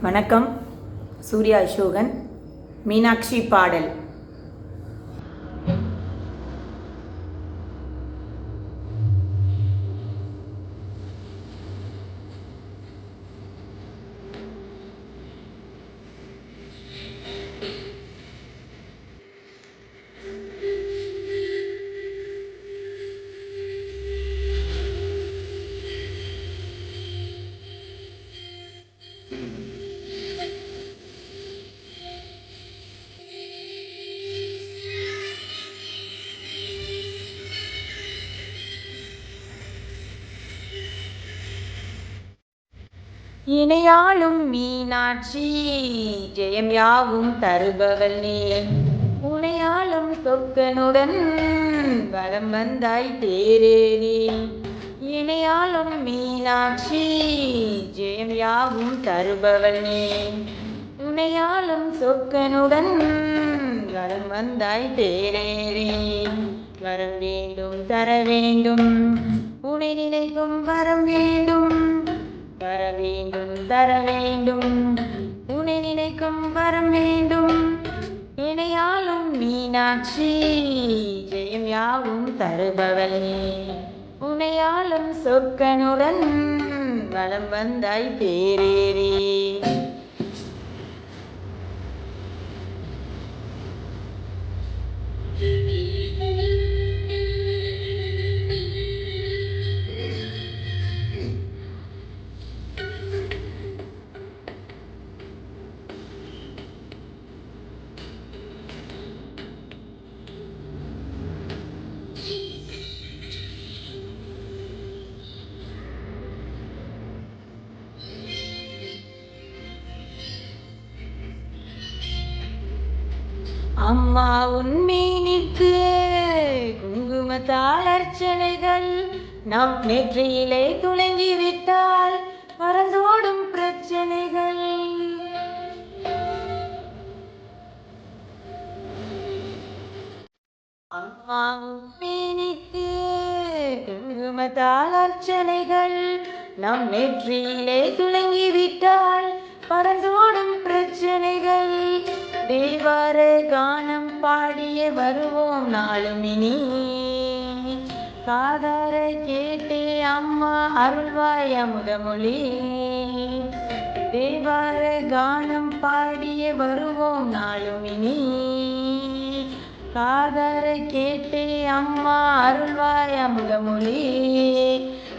வணக்கம். சூர்யா அசோகன். மீனாட்சி பாடல். இணையாளும் மீனாட்சி. ஜெயம் யாவும் தருபவள் நீ உனையாளும் தொக்கனுடன் வலம் வந்தாய் தேரேறி இணையாளும் மீனாட்சி ஜெயம் யாவும் தருபவள் நீ உனையாளும் சொக்கனுடன் வரம் வந்தாய் தேரேறி வரம் வேண்டும் தர வேண்டும். உனை நினைக்கும் வரம் வேண்டும். வர வேண்டும் தர வேண்டும். உன்னை நினைக்கும் வரம் வேண்டும். இணையாலும் மீனாட்சி ஜெயம் யாவும் தருபவளே. உனையாலும் சொக்கனுடன் வலம் வந்தாய் தேரேறி அம்மா உன்மீனிற்கு குங்குமத்தால் அர்ச்சனைகள் நம் நெற்றியிலே துளங்கி விட்டால் மறந்தோடும் பிரச்சனைகள். அம்மா உன்மீனிற்கு குங்குமத்தால் அர்ச்சனைகள் நம் நெற்றியிலே துளங்கி விட்டால் பறந்தோடும் பிரச்சனைகள். தேவார கானம் பாடிய வருவோம் நாளும் இனி. காதார கேட்டே அம்மா அருள்வாய் அமுதமொழி. தேவார கானம் பாடிய வருவோம் நாளும் இனி. காதார கேட்டே அம்மா அருள்வாய் அமுதமொழி.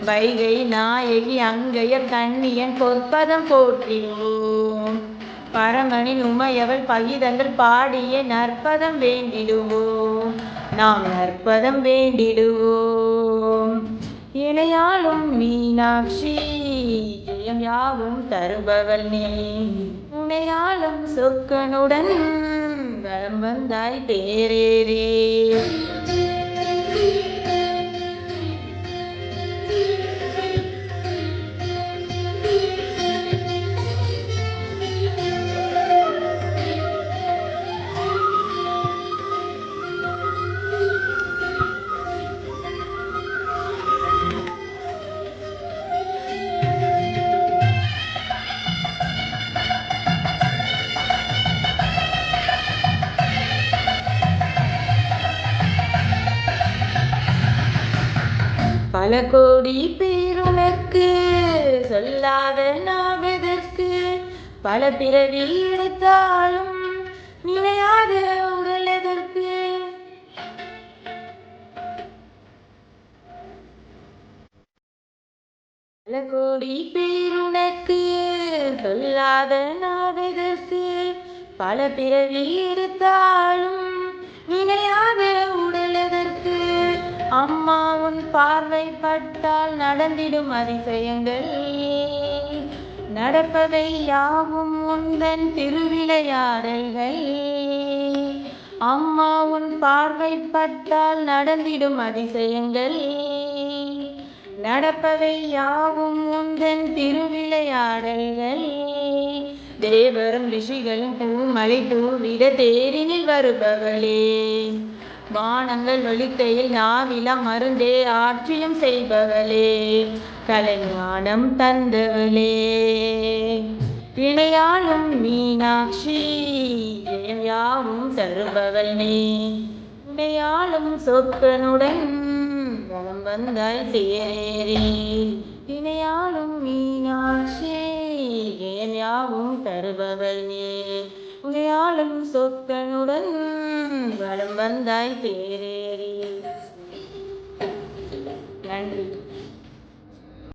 வைகை நாயகி அங்கைய கண்ணியன் பொற்பதம் போற்றிடுவோம் பரமனின் உமையவள் பகிதங்கள் பாடிய நற்பதம் வேண்டிடுவோம் நாம் நற்பதம் வேண்டிடுவோம். இணையாளும் மீனாட்சி ஜெயம் யாவும் தருபவள் நீ. உனையாலும் சொக்கனுடன் வரம் வந்தாய் தேரேரே பல கோடி பேருனக்கு சொல்லாத நாவதற்கு பல பிறவி எடுத்தாலும் நினையாத உடல் எதற்கு? பல கோடி பேருனக்கு சொல்லாத நாவதற்கு பல பிறவி எடுத்தாலும் நினையாத உடல் அம்மா உன் நடந்திடும் அதிசயங்கள். நடப்பவை யாவும் உந்தன் திருவிளையாடல்கள். அம்மா உன் நடந்திடும் அதிசயங்கள். நடப்பவை யாவும் உந்தன் திருவிளையாடல்கள். தேவரும் ரிஷிகளும் பூமலை தூவிட தேரினில் வருபவளே. வானங்கள் ஒளித்தையில் நாவில மருந்தே ஆட்சியும் செய்பவளே கலைஞானம் தந்தவளே. விளையாடும் மீனாட்சி ஜெயம் யாவும் தருபவள் நீ விளையாடும் சொற்கனுடன் வளம் வந்தாய் தேரேறி விளையாடும் மீனாட்சி ஜெயம் யாவும் தருபவள் நீ விளையாடும் சொக்கனுடன் வலம் வந்தாய் தேரேறி